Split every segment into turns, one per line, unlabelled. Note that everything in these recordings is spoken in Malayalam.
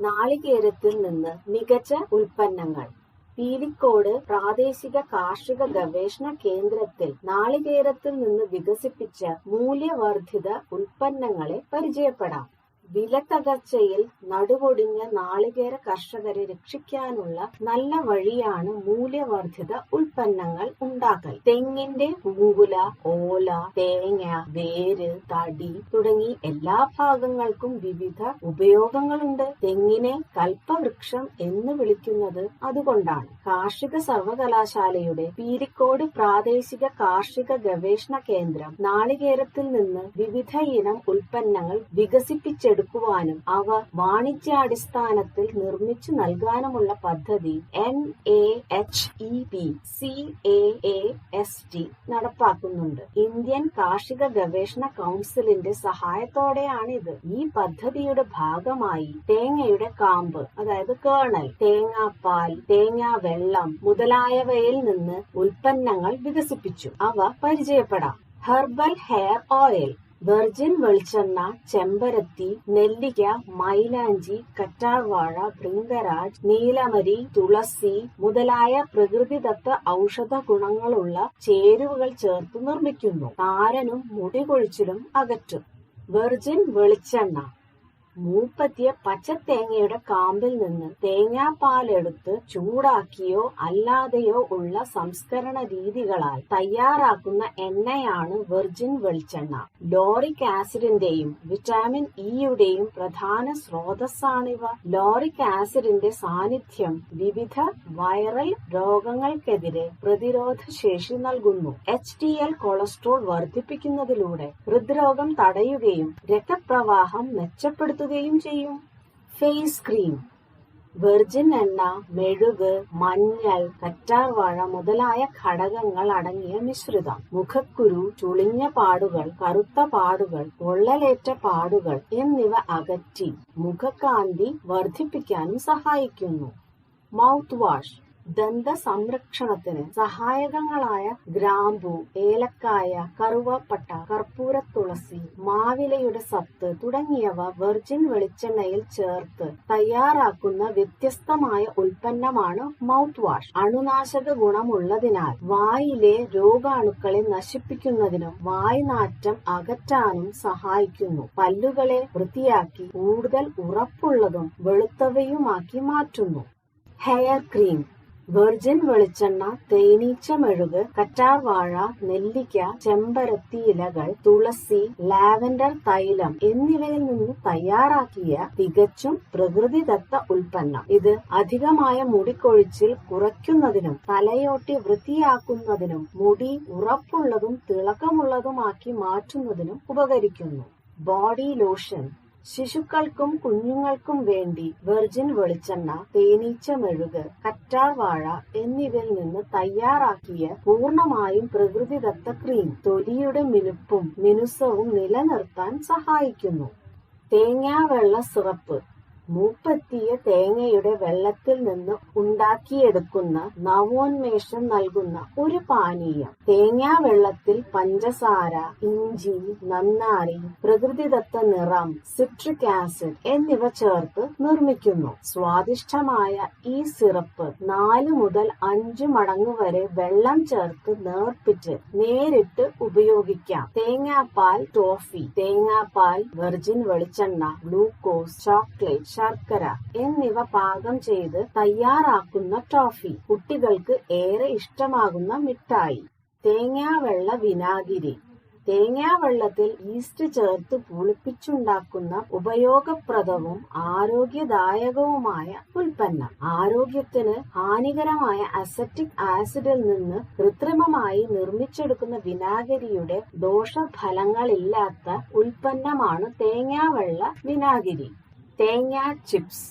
നാളികേരത്തിൽ നിന്ന് മികച്ച ഉൽപ്പന്നങ്ങൾ. പീലിക്കോട് പ്രാദേശിക കാർഷിക ഗവേഷണ കേന്ദ്രത്തിൽ നാളികേരത്തിൽ നിന്ന് വികസിപ്പിച്ച മൂല്യവർദ്ധിത ഉൽപ്പന്നങ്ങളെ പരിചയപ്പെടാം. വിലത്തകർച്ചയിൽ നടുവൊടിഞ്ഞ നാളികേര കർഷകരെ രക്ഷിക്കാനുള്ള നല്ല വഴിയാണ് മൂല്യവർദ്ധിത ഉൽപ്പന്നങ്ങൾ ഉണ്ടാക്കൽ. തെങ്ങിന്റെ പൂങ്കുല ഓല തേങ്ങ വേര് തടി തുടങ്ങി എല്ലാ ഭാഗങ്ങൾക്കും വിവിധ ഉപയോഗങ്ങളുണ്ട്. തെങ്ങിനെ കൽപ്പവൃക്ഷം എന്ന് വിളിക്കുന്നത് അതുകൊണ്ടാണ്. കാർഷിക സർവകലാശാലയുടെ പീരിക്കോട് പ്രാദേശിക കാർഷിക ഗവേഷണ കേന്ദ്രം നാളികേരത്തിൽ നിന്ന് വിവിധ ഇനം ഉൽപ്പന്നങ്ങൾ വികസിപ്പിച്ചെടുക്കുവാനും അവ വാണിജ്യാടിസ്ഥാനത്തിൽ നിർമ്മിച്ചു നൽകാനുമുള്ള പദ്ധതി N A H E P C A S T നടപ്പാക്കുന്നുണ്ട്. Indian കാർഷിക ഗവേഷണ കൗൺസിലിന്റെ സഹായത്തോടെയാണിത്. ഈ പദ്ധതിയുടെ ഭാഗമായി തേങ്ങയുടെ കാമ്പ് അതായത് കേണൽ തേങ്ങാപ്പാൽ തേങ്ങാ വെള്ളം മുതലായവയിൽ നിന്ന് ഉൽപ്പന്നങ്ങൾ വികസിപ്പിച്ചു. അവ പരിചയപ്പെടാം. ഹെർബൽ ഹെയർ ഓയിൽ വെർജിൻ വെളിച്ചെണ്ണ ചെമ്പരത്തി നെല്ലിക്ക മൈലാഞ്ചി കറ്റാർവാഴ ഭൃംഗരാജ് നീലമരി തുളസി മുതലായ പ്രകൃതിദത്ത ഔഷധ ഗുണങ്ങളുള്ള ചേരുവകൾ ചേർത്ത് നിർമ്മിക്കുന്നു. താരനും മുടി കൊഴിച്ചിലും അകറ്റും. വെർജിൻ വെളിച്ചെണ്ണ. മൂപ്പത്തിയ പച്ചത്തേങ്ങയുടെ കാമ്പിൽ നിന്ന് തേങ്ങാപ്പാലെടുത്ത് ചൂടാക്കിയോ അല്ലാതെയോ ഉള്ള സംസ്കരണ രീതികളാൽ തയ്യാറാക്കുന്ന എണ്ണയാണ് വെർജിൻ വെളിച്ചെണ്ണ. ലോറിക് ആസിഡിന്റെയും വിറ്റാമിൻ ഇയുടെയും പ്രധാന സ്രോതസ്സാണിവ. ലോറിക് ആസിഡിന്റെ സാന്നിധ്യം വിവിധ വൈറൽ രോഗങ്ങൾക്കെതിരെ പ്രതിരോധ ശേഷി നൽകുന്നു. എച്ച് ഡി എൽ കൊളസ്ട്രോൾ വർദ്ധിപ്പിക്കുന്നതിലൂടെ ഹൃദ്രോഗം തടയുകയും രക്തപ്രവാഹം മെച്ചപ്പെടുത്തുകയും ചെയ്യും. ഫേസ് ക്രീം വെർജിൻ എണ്ണ മെഴുക് മഞ്ഞൾ കറ്റാർവാഴ മുതലായ ഘടകങ്ങൾ അടങ്ങിയ മിശ്രിതം. മുഖക്കുരു ചുളിഞ്ഞ പാടുകൾ കറുത്ത പാടുകൾ പൊള്ളലേറ്റ പാടുകൾ എന്നിവ അകറ്റി മുഖകാന്തി വർദ്ധിപ്പിക്കാനും സഹായിക്കുന്നു. മൗത്ത് വാഷ് ദന്ത സംരക്ഷണത്തിന് സഹായകങ്ങളായ ഗ്രാമ്പു ഏലക്കായ കറുവപ്പട്ട കർപ്പൂര തുളസി മാവിലയുടെ സത്ത് തുടങ്ങിയവ വെർജിൻ വെളിച്ചെണ്ണയിൽ ചേർത്ത് തയ്യാറാക്കുന്ന വ്യത്യസ്തമായ ഉൽപ്പന്നമാണ് മൗത്ത് വാഷ് അണുനാശക ഗുണമുള്ളതിനാൽ വായിലെ രോഗാണുക്കളെ നശിപ്പിക്കുന്നതിനും വായ്നാറ്റം അകറ്റാനും സഹായിക്കുന്നു. പല്ലുകളെ വൃത്തിയാക്കി കൂടുതൽ ഉറപ്പുള്ളതും വെളുത്തവയുമാക്കി മാറ്റുന്നു. ഹെയർ ക്രീം വെർജിൻ വെളിച്ചെണ്ണ തേനീച്ച മെഴുക് കറ്റാർവാഴ നെല്ലിക്ക ചെമ്പരത്തി ഇലകൾ തുളസി ലാവൻഡർ തൈലം എന്നിവയിൽ നിന്ന് തയ്യാറാക്കിയ തികച്ചും പ്രകൃതിദത്ത ഉൽപ്പന്നം. ഇത് അധികമായ മുടിക്കൊഴിച്ചിൽ കുറയ്ക്കുന്നതിനും തലയോട്ടി വൃത്തിയാക്കുന്നതിനും മുടി ഉറപ്പുള്ളതും തിളക്കമുള്ളതുമാക്കി മാറ്റുന്നതിനും ഉപകരിക്കുന്നു. ബോഡി ലോഷൻ ശിശുക്കൾക്കും കുഞ്ഞുങ്ങൾക്കും വേണ്ടി വെർജിൻ വെളിച്ചെണ്ണ തേനീച്ച മെഴുക് കറ്റാർവാഴ എന്നിവയിൽ നിന്ന് തയ്യാറാക്കിയ പൂർണമായും പ്രകൃതിദത്ത ക്രീം തൊലിയുടെ മിനുപ്പും മിനുസവും നിലനിർത്താൻ സഹായിക്കുന്നു. തേങ്ങാവെള്ള സിറപ്പ് മൂപ്പത്തിയ തേങ്ങയുടെ വെള്ളത്തിൽ നിന്ന് ഉണ്ടാക്കിയെടുക്കുന്ന നവോന്മേഷം നൽകുന്ന ഒരു പാനീയം. തേങ്ങാ വെള്ളത്തിൽ പഞ്ചസാര ഇഞ്ചി നന്നാരി പ്രകൃതിദത്ത നിറം സിട്രിക് ആസിഡ് എന്നിവ ചേർത്ത് നിർമ്മിക്കുന്നു. സ്വാദിഷ്ടമായ ഈ സിറപ്പ് നാല് മുതൽ അഞ്ചു മടങ്ങ് വരെ വെള്ളം ചേർത്ത് നേർപ്പിച്ച് നേരിട്ട് ഉപയോഗിക്കാം. തേങ്ങാപ്പാൽ ടോഫി തേങ്ങാപ്പാൽ വെർജിൻ വെളിച്ചെണ്ണ ഗ്ലൂക്കോസ് ചോക്ലേറ്റ് ശർക്കര എന്നിവ പാകം ചെയ്ത് തയ്യാറാക്കുന്ന ടോഫി കുട്ടികൾക്ക് ഏറെ ഇഷ്ടമാകുന്ന മിഠായി. തേങ്ങാവെള്ള വിനാഗിരി. തേങ്ങാവെള്ളത്തിൽ ഈസ്റ്റ് ചേർത്ത് പുളിപ്പിച്ചുണ്ടാക്കുന്ന ഉപയോഗപ്രദവും ആരോഗ്യദായകവുമായ ഉൽപ്പന്നം. ആരോഗ്യത്തിന് ഹാനികരമായ അസറ്റിക് ആസിഡിൽ നിന്ന് കൃത്രിമമായി നിർമ്മിച്ചെടുക്കുന്ന വിനാഗിരിയുടെ ദോഷഫലങ്ങളില്ലാത്ത ഉൽപ്പന്നമാണ് തേങ്ങാവെള്ള വിനാഗിരി. തേങ്ങ ചിപ്സ്.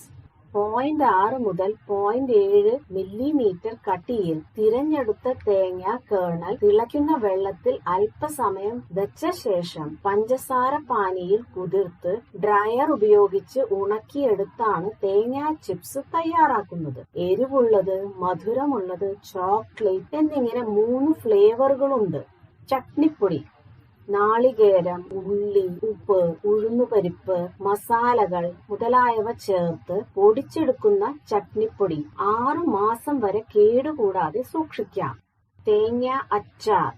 പോയിന്റ് ആറ് മുതൽ പോയിന്റ് ഏഴ് മില്ലിമീറ്റർ കട്ടിയിൽ തിരഞ്ഞെടുത്ത തേങ്ങ കേണൽ തിളയ്ക്കുന്ന വെള്ളത്തിൽ അല്പസമയം വെച്ച ശേഷം പഞ്ചസാര പാനിയിൽ കുതിർത്ത് ഡ്രയർ ഉപയോഗിച്ച് ഉണക്കിയെടുത്താണ് തേങ്ങ ചിപ്സ് തയ്യാറാക്കുന്നത്. എരിവുള്ളത് മധുരമുള്ളത് ചോക്ലേറ്റ് എന്നിങ്ങനെ മൂന്ന് ഫ്ലേവറുകളുണ്ട് ചട്നിപ്പൊടി നാളികേരം ഉള്ളി ഉപ്പ് ഉഴുന്നുപരിപ്പ് മസാലകൾ മുതലായവ ചേർത്ത് പൊടിച്ചെടുക്കുന്ന ചട്നിപ്പൊടി ആറു മാസം വരെ കേടുകൂടാതെ സൂക്ഷിക്കാം. തേങ്ങ അച്ചാർ.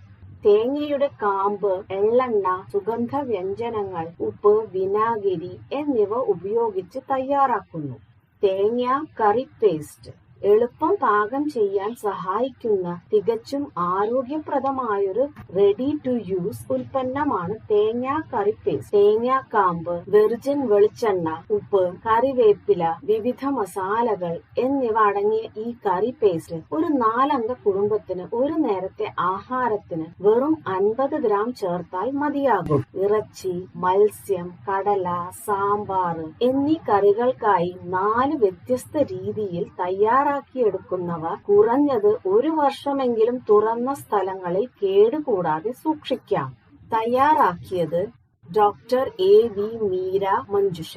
തേങ്ങയുടെ കാമ്പ് എള്ളെണ്ണ സുഗന്ധ വ്യഞ്ജനങ്ങൾ ഉപ്പ് വിനാഗിരി എന്നിവ ഉപയോഗിച്ച് തയ്യാറാക്കുന്നു. തേങ്ങ കറി പേസ്റ്റ്. എളുപ്പം പാകം ചെയ്യാൻ സഹായിക്കുന്ന തികച്ചും ആരോഗ്യപ്രദമായൊരു റെഡി ടു യൂസ് ഉൽപ്പന്നമാണ് തേങ്ങാ കറി പേസ്റ്റ് തേങ്ങ കാമ്പ് വെർജിൻ വെളിച്ചെണ്ണ ഉപ്പ് കറിവേപ്പില വിവിധ മസാലകൾ എന്നിവ അടങ്ങിയ ഈ കറി പേസ്റ്റ് ഒരു നാലംഗ കുടുംബത്തിന് ഒരു നേരത്തെ ആഹാരത്തിന് വെറും അൻപത് ഗ്രാം ചേർത്താൽ മതിയാകും. ഇറച്ചി മത്സ്യം കടല സാമ്പാർ എന്നീ കറികൾക്കായി നാല് വ്യത്യസ്ത രീതിയിൽ തയ്യാറാക്കിയെടുക്കുന്നവ കുറഞ്ഞത് ഒരു വർഷമെങ്കിലും തുറന്ന സ്ഥലങ്ങളിൽ കേടുകൂടാതെ സൂക്ഷിക്കാം. തയ്യാറാക്കിയത് doctor A V Meera Manjusha.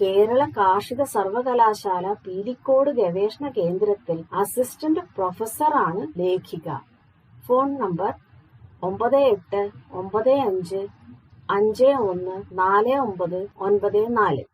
Kerala കാർഷിക സർവകലാശാല പീലിക്കോട് ഗവേഷണ കേന്ദ്രത്തിൽ അസിസ്റ്റന്റ് പ്രൊഫസറാണ് ലേഖിക. ഫോൺ നമ്പർ ഒമ്പത് എട്ട് ഒമ്പത് അഞ്ച് അഞ്ച് ഒന്ന് നാല് ഒമ്പത് ഒൻപത് നാല്.